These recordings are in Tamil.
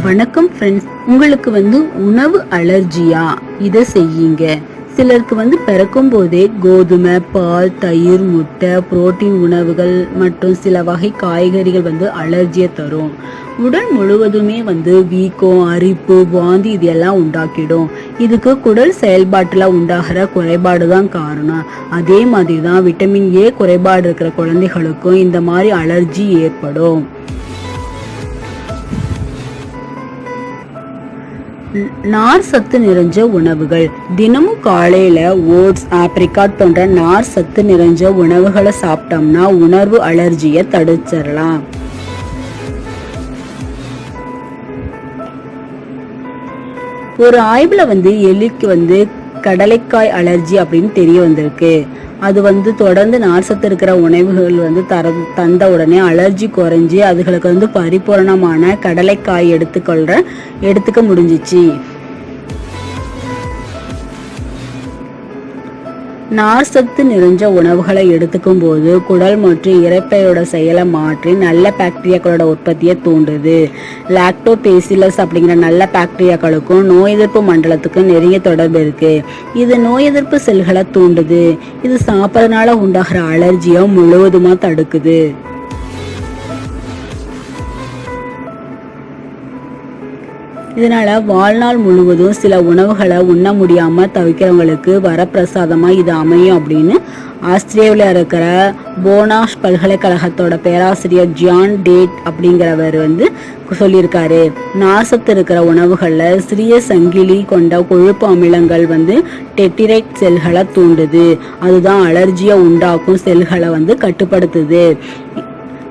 வணக்கம் ஃப்ரெண்ட்ஸ் உங்களுக்கு வந்து உணவு அலர்ஜியா இதை செய்யுங்க. சிலருக்கு வந்து பிறக்கும் போதே கோதுமை பால் தயிர் முட்டை புரோட்டீன் உணவுகள் மற்றும் சில வகை காய்கறிகள் வந்து அலர்ஜியை தரும். உடல் முழுவதுமே வந்து வீக்கம் அரிப்பு வாந்தி இது எல்லாம் உண்டாக்கிடும். இதுக்கு குடல் செயல்பாட்டில் உண்டாகிற குறைபாடு தான் காரணம். அதே மாதிரி தான் விட்டமின் ஏ குறைபாடு இருக்கிற குழந்தைகளுக்கும் இந்த மாதிரி அலர்ஜி ஏற்படும். நார் சத்து நிறைஞ்ச உணவுகள். தினமும் காலையில ஓட்ஸ் ஆப்ரிகாட் போன்ற நார் சத்து நிறைஞ்ச உணவுகளை சாப்பிட்டோம்னா உணர்வு அலர்ஜியை தடுச்சிடலாம். ஒரு ஆய்வுல வந்து எலிக்கு வந்து கடலைக்காய் அலர்ஜி அப்படின்னு தெரிய வந்திருக்கு. அது வந்து தொடர்ந்து நார்சத்து இருக்கிற உணவுகள் வந்து தர தந்த உடனே அலர்ஜி குறைஞ்சி அதுகளுக்கு வந்து பரிபூரணமான கடலைக்காய் எடுத்துக்கொள்கிற எடுத்துக்க முடிஞ்சிச்சு. நார்சத்து நிறைஞ்ச உணவுகளை எடுத்துக்கும் போது குடல் மற்றும் இரைப்பையோட செயலை மாற்றி நல்ல பாக்டீரியாக்களோட உற்பத்தியை தூண்டுது. லாக்டோபேசிலஸ் அப்படிங்கிற நல்ல பாக்டீரியாக்களுக்கும் நோய் எதிர்ப்பு மண்டலத்துக்கும் நிறைய தொடர்பு இருக்கு. இது நோய் எதிர்ப்பு செல்களை தூண்டுது. இது சாப்பிட்றதுனால உண்டாகிற அலர்ஜியை முழுவதுமா தடுக்குது. இதனால வாழ்நாள் முழுவதும் சில உணவுகளை உண்ண முடியாம தவிக்கிறவங்களுக்கு வரப்பிரசாதமா இது அமையும் அப்படின்னு ஆஸ்திரேலியா இருக்கிற போனாஷ் பல்கலைக்கழகத்தோட பேராசிரியர் ஜான் டேட் அப்படிங்கிறவர் வந்து சொல்லியிருக்காரு. நாசத்து இருக்கிற உணவுகளில் சிறிய சங்கிலி கொண்ட கொழுப்பு அமிலங்கள் வந்து டெட்டிரைட் செல்களை தூண்டுது. அதுதான் அலர்ஜியை உண்டாக்கும் செல்களை வந்து கட்டுப்படுத்துது.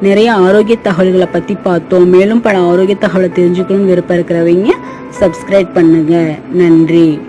நிறைய ஆரோக்கிய தகவல்களை பற்றி பார்த்தோம். மேலும் பல ஆரோக்கிய தகவலை தெரிஞ்சுக்கணும்னு விருப்பம் இருக்கிறவங்க சப்ஸ்கிரைப் பண்ணுங்க. நன்றி.